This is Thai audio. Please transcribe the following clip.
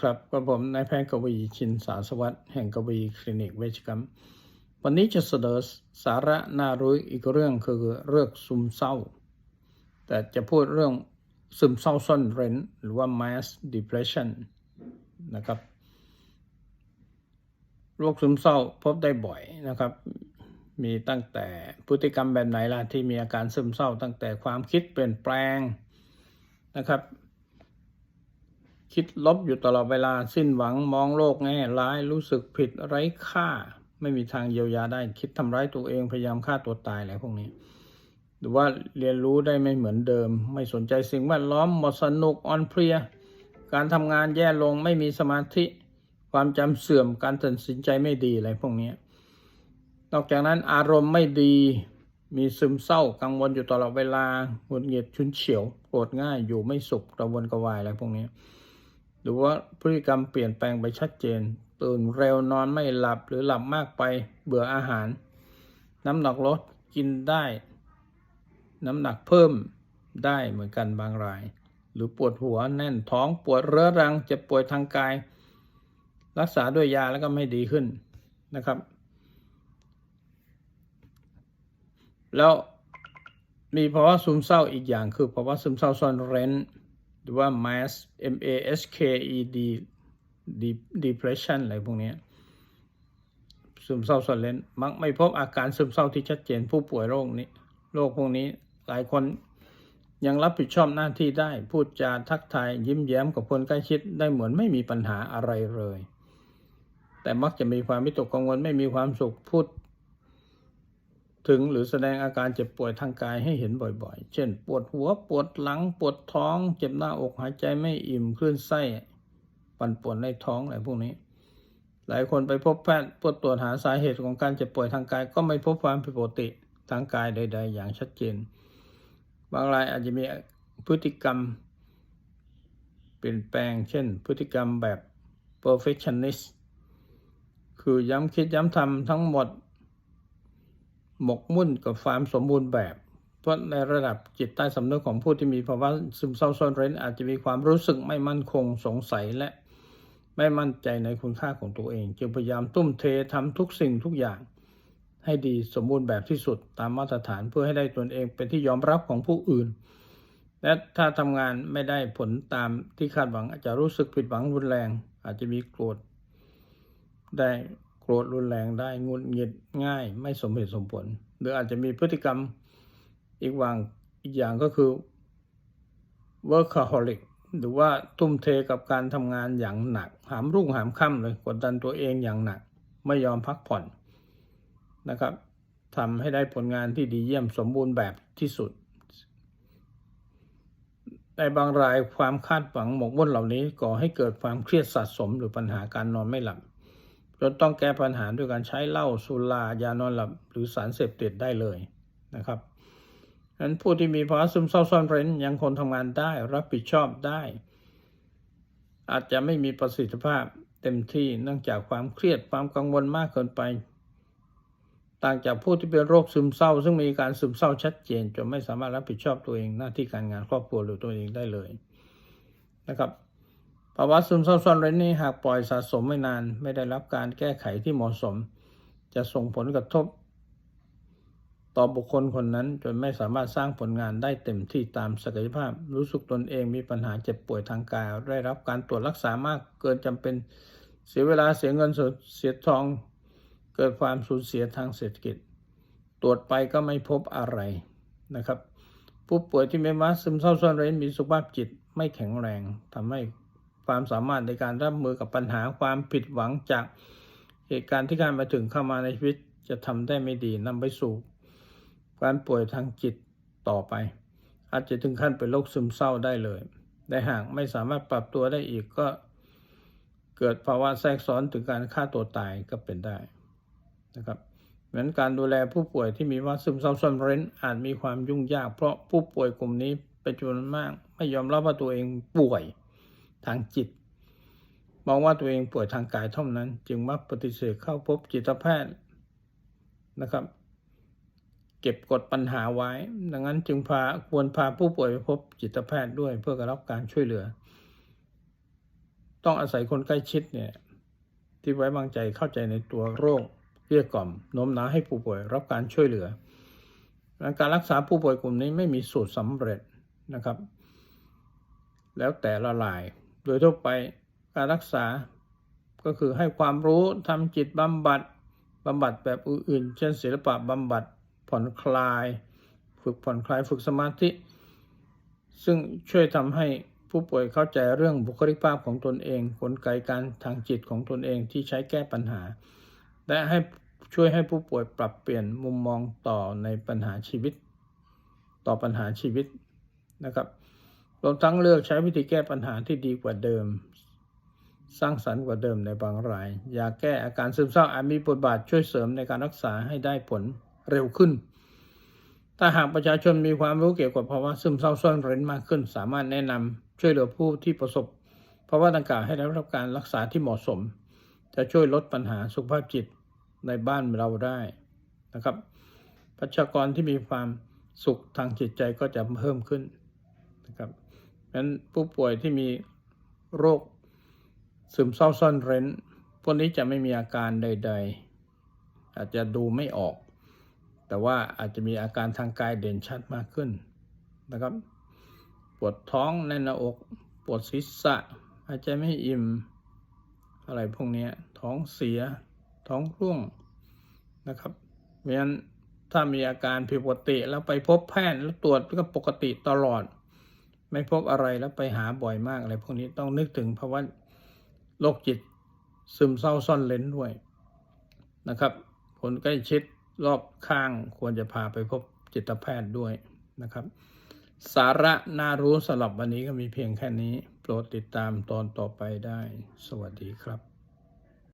ครับกับผมนายแพทย์กวีชินสาสวัสดิ์แห่งกวีคลินิกเวชกรรม วันนี้จะเสนอสาระน่ารู้อีกเรื่องคือเรื่องซึมเศร้า แต่จะพูดเรื่องซึมเศร้าซ่อนเร้น หรือว่า mass depression นะครับโรคซึมเศร้าพบได้บ่อยนะครับ มีตั้งแต่พฤติกรรมแบบไหนล่ะที่มีอาการซึมเศร้า ตั้งแต่ความคิดเปลี่ยนแปลงนะครับ คิดลบอยู่ตลอดเวลาสิ้นหวังมองโลกแง่ร้ายรู้สึกผิดไร้ค่า ไม่มีทางเยียวยาได้ คิดทำร้ายตัวเองพยายามฆ่าตัวตายอะไรพวกนี้ หรือว่าเรียนรู้ได้ไม่เหมือนเดิม ไม่สนใจสิ่งแวดล้อมหมดสนุกอ่อนเพลีย การทำงานแย่ลงไม่มีสมาธิ ความจำเสื่อมการตัดสินใจไม่ดีอะไรพวกนี้นอกจากนั้นอารมณ์ไม่ดีมีซึมเศร้ากังวลอยู่ตลอดเวลาหงุดหงิดชุนเฉียวโกรธง่ายอยู่ไม่สุขกระวนกระวายอะไรพวกนี้ หรือว่าพฤติกรรมเปลี่ยนแปลงไปชัดเจน ตื่นเร็วนอนไม่หลับหรือหลับมากไปเบื่ออาหาร น้ำหนักลดกินได้ น้ำหนักเพิ่มได้เหมือนกันบางราย หรือปวดหัวแน่นท้องปวดเรื้อรังเจ็บป่วยทางกาย รักษาด้วยยาแล้วก็ไม่ดีขึ้นนะครับ แล้วมีภาวะซึมเศร้าอีกอย่างคือภาวะซึมเศร้าซ่อนเร้น หรือว่า mass M A S K E D depression อะไรพวกนี้ซึมเศร้าซ่อนเร้นมักไม่พบอาการซึมเศร้าที่ชัดเจนผู้ป่วยโรคนี้ โรคพวกนี้หลายคนยังรับผิดชอบหน้าที่ได้ พูดจาทักทายยิ้มแย้มกับคนใกล้ชิดได้เหมือนไม่มีปัญหาอะไรเลย แต่มักจะมีความวิตกกังวลไม่มีความสุขพูด ถึงหรือแสดงอาการเจ็บป่วยทางกายให้เห็นบ่อยๆ เช่น ปวดหัว ปวดหลัง ปวดท้อง เจ็บหน้าอก หายใจไม่อิ่ม คลื่นไส้ ปั่นป่วนในท้องอะไรพวกนี้ หลายคนไปพบแพทย์เพื่อตรวจหาสาเหตุของการเจ็บป่วยทางกาย ก็ไม่พบความผิดปกติทางกายใด ๆ อย่างชัดเจน บางรายอาจจะมีพฤติกรรม เปลี่ยนแปลง เช่น พฤติกรรมแบบ perfectionist คือย้ำคิดย้ำทำทั้งหมด หมกมุ่นกับความสมบูรณ์แบบ เพราะในระดับจิตใต้สำนึกของผู้ที่มีภาวะซึมเศร้าซ่อนเร้นอาจจะมีความรู้สึกไม่มั่นคงสงสัยและไม่มั่นใจในคุณค่าของตัวเอง จึงพยายามตุ้มเททำทุกสิ่งทุกอย่าง ให้ดีสมบูรณ์แบบที่สุดตามมาตรฐานเพื่อให้ได้ตนเองเป็นที่ยอมรับของผู้อื่น และถ้าทำงานไม่ได้ผลตามที่คาดหวังอาจจะรู้สึกผิดหวังรุนแรง อาจจะมีโกรธได้ โกรธรุนแรงได้งุนหงิดง่าย ไม่สมเหตุสมผล หรืออาจจะมีพฤติกรรมอีกวางอีกอย่างก็คือ workaholic หรือว่าทุ่มเทกับการทำงานอย่างหนัก หามรุ่งหามค่ำเลยกดดันตัวเองอย่างหนัก ไม่ยอมพักผ่อนนะครับทำให้ได้ผลงานที่ดีเยี่ยมสมบูรณ์แบบที่สุด ในบางรายความคาดหวังหมกมุ่นเหล่านี้ก่อให้เกิดความเครียดสะสมหรือปัญหาการนอนไม่หลับ จนต้องแก้ปัญหาด้วยการใช้เหล้าสุรายานอนหลับหรือสารเสพติดได้เลยนะครับฉะนั้นผู้ที่มีภาวะซึมเศร้าซ่อนเร้นยังคนทำงานได้รับผิดชอบได้ อาจจะไม่มีประสิทธิภาพเต็มที่เนื่องจากความเครียดความกังวลมากเกินไป ต่างจากผู้ที่เป็นโรคซึมเศร้า ซึ่งมีการซึมเศร้าชัดเจนจนไม่สามารถรับผิดชอบตัวเองหน้าที่การงานครอบครัวหรือตัวเองได้เลยนะครับ ภาวะซึมเศร้าซ่อนเร้นนี้หากปล่อยสะสมไม่นาน ไม่ได้รับการแก้ไขที่เหมาะสม จะส่งผลกระทบ ต่อบุคคลคนนั้นจนไม่สามารถสร้างผลงานได้เต็มที่ตามศักยภาพ รู้สึกตนเองมีปัญหาเจ็บป่วยทางกาย ได้รับการตรวจรักษามากเกินจำเป็นเสียเวลาเสียเงินเสียทอง เกิดความสูญเสียทางเศรษฐกิจ ตรวจไปก็ไม่พบอะไรนะครับ ผู้ป่วยที่มีภาวะซึมเศร้าซ่อนเร้นมีสุขภาพจิตไม่แข็งแรงทำให้ ความสามารถในการรับมือกับปัญหาความผิดหวังจากเหตุการณ์ที่การมาถึงเข้ามาในชีวิตจะทำได้ไม่ดีนำไปสู่การป่วยทางจิตต่อไป อาจจะถึงขั้นเป็นโรคซึมเศร้าได้เลยแต่หากไม่สามารถปรับตัวได้อีกก็ เกิดภาวะแทรกซ้อนถึงการฆ่าตัวตายก็เป็นได้นะครับเหมือนการดูแลผู้ป่วยที่มีภาซึมเศร้าซ่อนเร้นอาจมีความยุ่งยาก เพราะผู้ป่วยกลุ่มนี้เป็นจำนวนมาก ไม่ยอมรับว่าตัวเองป่วย ทางจิต มองว่าตัวเองป่วยทางกายเท่านั้น จึงมักปฏิเสธเข้าพบจิตแพทย์นะครับ เก็บกดปัญหาไว้ ดังนั้นจึงพาควรพาผู้ป่วยไปพบจิตแพทย์ด้วยเพื่อรับการช่วยเหลือ ต้องอาศัยคนใกล้ชิดเนี่ยที่ไว้วางใจเข้าใจในตัวโรคเกลี้ยกล่อมโน้มน้าวให้ผู้ป่วยรับการช่วยเหลือ การรักษาผู้ป่วยกลุ่มนี้ไม่มีสูตรสำเร็จนะครับ แล้วแต่ละลาย โดยทั่วไปการรักษา ก็คือให้ความรู้ทำจิตบำบัดบำบัดแบบอื่นๆ เช่นศิลปะบำบัดผ่อนคลาย ฝึกผ่อนคลายฝึกสมาธิ ซึ่งช่วยทำให้ผู้ป่วยเข้าใจเรื่องบุคลิกภาพของตนเอง กลไกการทางจิตของตนเองที่ใช้แก้ปัญหา และให้ช่วยให้ผู้ป่วยปรับเปลี่ยนมุมมองต่อในปัญหาชีวิต ต่อปัญหาชีวิตนะครับ รวมทั้งเลือกใช้วิธีแก้ปัญหาที่ดีกว่าเดิม สร้างสรรค์กว่าเดิมในบางราย ยาแก้อาการซึมเศร้าอาจมีบทบาทช่วยเสริมในการรักษาให้ได้ผลเร็วขึ้น ถ้าหากประชาชนมีความรู้เกี่ยวกับภาวะซึมเศร้าซ่อนเร้นมากขึ้น สามารถแนะนำช่วยเหลือผู้ที่ประสบภาวะดังกล่าวให้ได้รับการรักษาที่เหมาะสม จะช่วยลดปัญหาสุขภาพจิตในบ้านเราได้นะครับประชากรที่มีความสุขทางจิตใจก็จะเพิ่มขึ้นนะครับ นั้นผู้ป่วยที่มีโรคซึมเศร้าซ่อนเร้น พวกนี้จะไม่มีอาการใด ๆ อาจจะดูไม่ออก แต่ว่าอาจจะมีอาการทางกายเด่นชัดมากขึ้นนะครับ ปวดท้องแน่นหน้าอก ปวดศีรษะหายใจไม่อิ่ม อะไรพวกนี้ท้องเสีย ท้องร่วงนะครับเพราะฉะนั้นถ้ามีอาการผิดปกติแล้วไปพบแพทย์แล้วตรวจก็ปกติตลอด ไม่พบอะไรแล้วไปหาบ่อยมากอะไรพวกนี้ต้องนึกถึงภาวะโรคจิตซึมเศร้าซ่อนเล้นด้วยนะครับ คนใกล้ชิดรอบข้างควรจะพาไปพบจิตแพทย์ด้วยนะครับ สาระน่ารู้สำหรับวันนี้ก็มีเพียงแค่นี้ โปรดติดตามตอนต่อไปได้ สวัสดีครับ